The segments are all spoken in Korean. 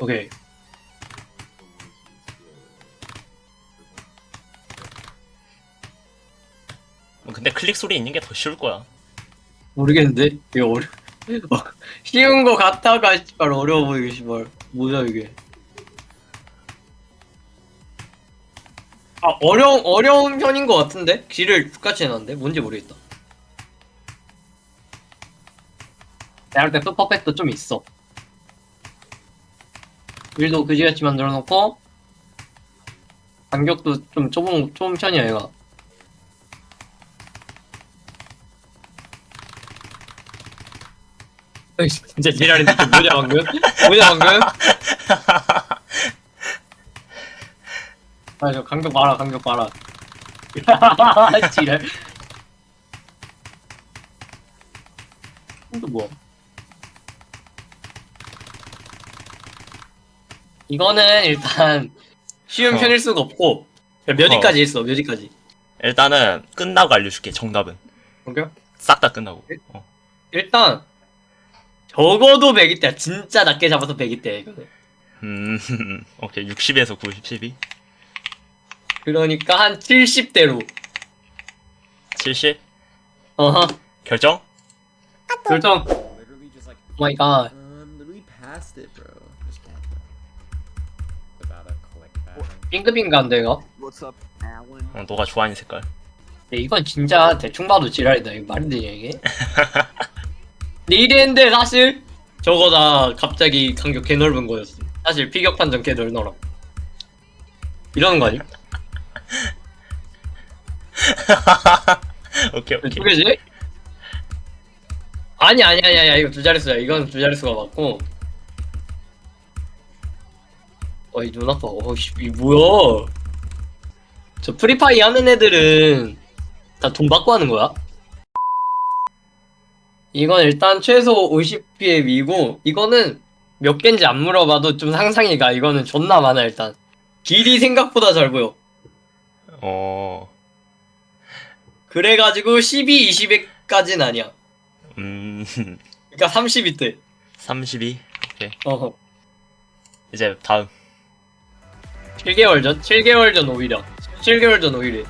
오케이. 뭐 근데 클릭 소리 있는 게 더 쉬울 거야. 모르겠는데? 이거 어려 어, 쉬운 거 같다가 씨발 어려워 보이게 씨발 뭐야 이게 아 어려운 어려운 편인 것 같은데? 길을 똑같이 해놨는데? 뭔지 모르겠다 내가 할때 푸퍼팩도 좀 있어 길도 그지같이 만들어 놓고 간격도 좀 좁은 좁은 편이야 얘가. 진짜 지랄인데 뭐냐 방금? 뭐냐 방금? 아저 간격 봐라 간격 봐라. 지랄. 또 뭐야 이거는 일단 쉬운 어. 편일 수가 없고 몇 어. 위까지 있어 몇 위까지 일단은 끝나고 알려줄게 정답은. 오케이? 싹다 끝나고. 어. 일단 적어도 100이대야 진짜 낮게 잡아서 100이대야 이거는 음, 오케이 60에서 90, 12, 그러니까 한 70대로 70 어허 결정? 결정 like, 마이 갓 um, literally passed it, bro. 빙글빙글한데 이거 What's up, Alan? 어, 너가 좋아하는 색깔. 근데 이건 진짜 대충 봐도 지랄이다 이거 말이 되냐 이게 근데 이랬는데 사실 저거 다 갑자기 간격 개 넓은 거였어 사실 피격 판정 개 넓노라 이러는 거 아니? 오케이 오케이. 두 개지? 아니 아니 아니 아니 이거 두 자릿수야 이건 두 자릿수가 맞고 어이 눈 아파. 어이씨 이 뭐야? 저 프리파이 하는 애들은 다 돈 받고 하는 거야? 이건 일단 최소 50피의 위고 이거는 몇 개인지 안 물어봐도 좀 상상이 가. 이거는 존나 많아 일단. 길이 생각보다 잘 보여. 어, 그래가지고 12, 20회까지는 아니야. 음, 그러니까 30이 때 32. 오케이. 어허. 이제 다음. 7개월 전? 7개월 전 오히려 7개월 전 오히려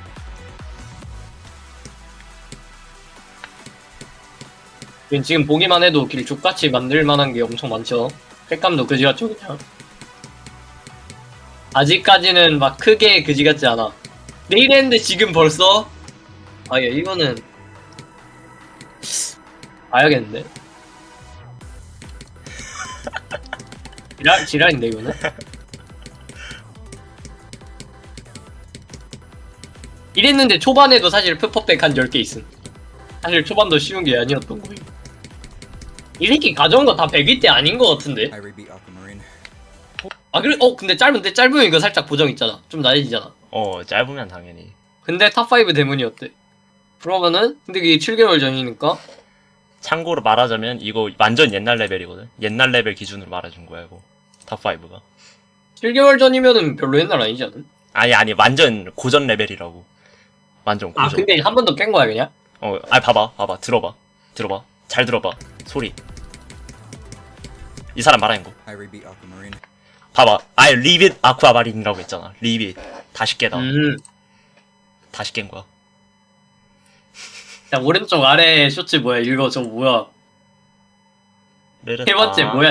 지금 보기만 해도 길 족같이 만들 만한 게 엄청 많죠 색감도 그지같죠 그냥 아직까지는 막 크게 그지같지 않아 내일 했는데 지금 벌써? 아예 이거는 봐야겠는데 지랄, 지랄인데 이거는? 이랬는데 초반에도 사실 푸퍼백 한 10개 있음. 사실 초반도 쉬운 게 아니었던 거예요. 이 새끼 가져온 거 다 100일 때 아닌 거 같은데? 아, 그래? 어, 근데 짧은데? 짧으면 이거 살짝 보정 있잖아. 좀 나아지잖아. 어, 짧으면 당연히. 근데 탑5 대문이었대. 그러면은, 근데 이게 7개월 전이니까? 참고로 말하자면 이거 완전 옛날 레벨이거든. 옛날 레벨 기준으로 말해준 거야 이거. 탑 5가. 7개월 전이면은 별로 옛날 아니지 않은? 아니 아니 완전 고전 레벨이라고. 고전. 아, 근데 한 번 더 깬 거야, 그냥? 어, 아 봐봐, 봐봐, 들어봐, 들어봐, 잘 들어봐, 소리. 이 사람 말하는 거. I rebeat Aquamarine. 봐봐, I 리빗 아쿠아마린이라고 했잖아. 리빗 다시 깨다, 음. 다시 깬 거야. 야, 오른쪽 아래 쇼츠 뭐야? 이거 저 뭐야? 세 번째 아, 뭐야?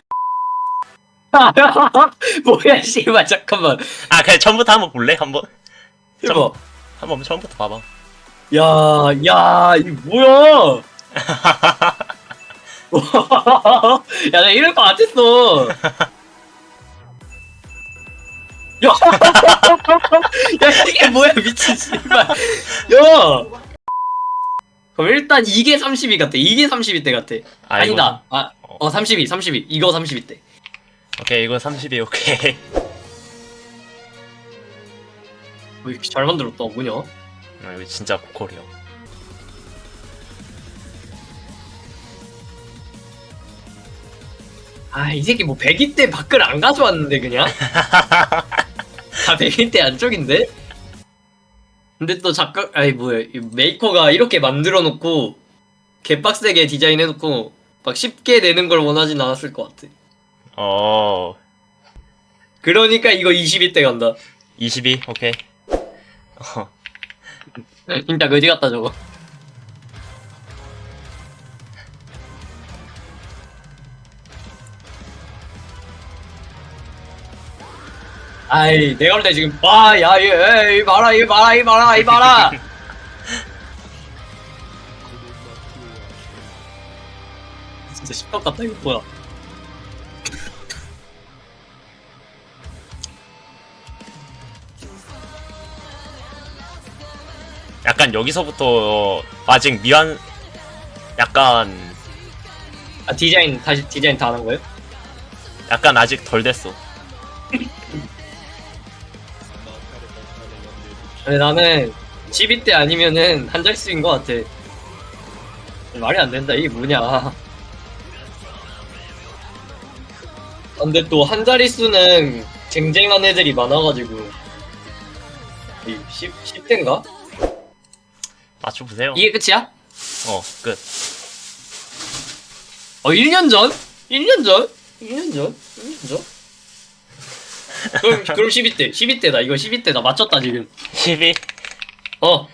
뭐야, 씨발, 잠깐만. 아, 그냥 처음부터 한번 볼래? 한번, 이거. 한번 처음부터 봐봐. 야, 야, 이 뭐야? 야, 나 이럴 거 같았어. 야, 야, 이게 뭐야, 미친 씨발. 야. 그럼 일단 이게 32 같아. 이게 32 때 같아. 아, 아, 니다 이거- 아, 어, 32, 32. 이거 32 때. 오케이, 이거 32, 오케이. 뭐 이렇게 잘 만들었다. 뭐냐? 어, 이거 진짜 고퀄이야. 아, 이 새끼 뭐 100일 때 밖을 안 가져왔는데, 그냥? 다 100일 때 안쪽인데? 근데 또 작가, 아니, 뭐야, 이 메이커가 이렇게 만들어 놓고, 개빡세게 디자인 해 놓고, 막 쉽게 내는 걸 원하진 않았을 것 같아. 어, 그러니까 이거 22대 간다 22 오케이 어, 진짜 거지 같다 저거. 아이 내가 볼 때 지금 아야 이 봐라 이 봐라 이 봐라 이 봐라. 진짜 십덕 같다 이거 뭐야 약간 여기서부터 아직 미완 약간 아 디자인 다시 디자인 다 하는 거예요? 약간 아직 덜 됐어 근데 나는 12대 아니면은 한 자릿수인 것 같아. 말이 안 된다. 이게 뭐냐. 아, 근데 또 한 자릿수는 쟁쟁한 애들이 많아가지고. 이 10, 10대인가? 맞춰보세요 이게 끝이야? 어 끝 어, 1년 전? 1년 전? 1년 전? 1년 전? 그럼, 그럼 12대. 12대다. 이거 12대다. 맞췄다, 지금. 12 어.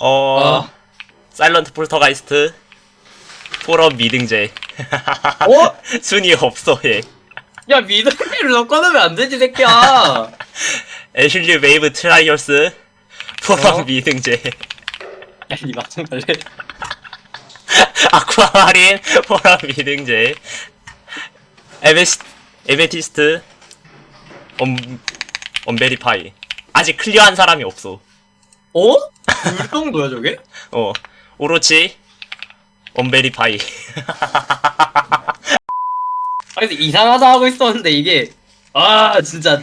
어 아. 사일런트 폴터가이스트 포럼 미등제 어? 순위 없어 얘 야, 미드를 너 꺼내면 안 되지, 새끼야. 애슐리 웨이브 트라이얼스 포럼 어? 미등제 야, 니 맞춘 걸래? 아쿠아마린 미등제 에베시 에베티스트 엄 엄베리파이 아직 클리어한 사람이 없어 어? 그 정도야, 저게? 어 오로치 엄베리파이 아, 근데 이상하다 하고 있었는데, 이게. 아, 진짜.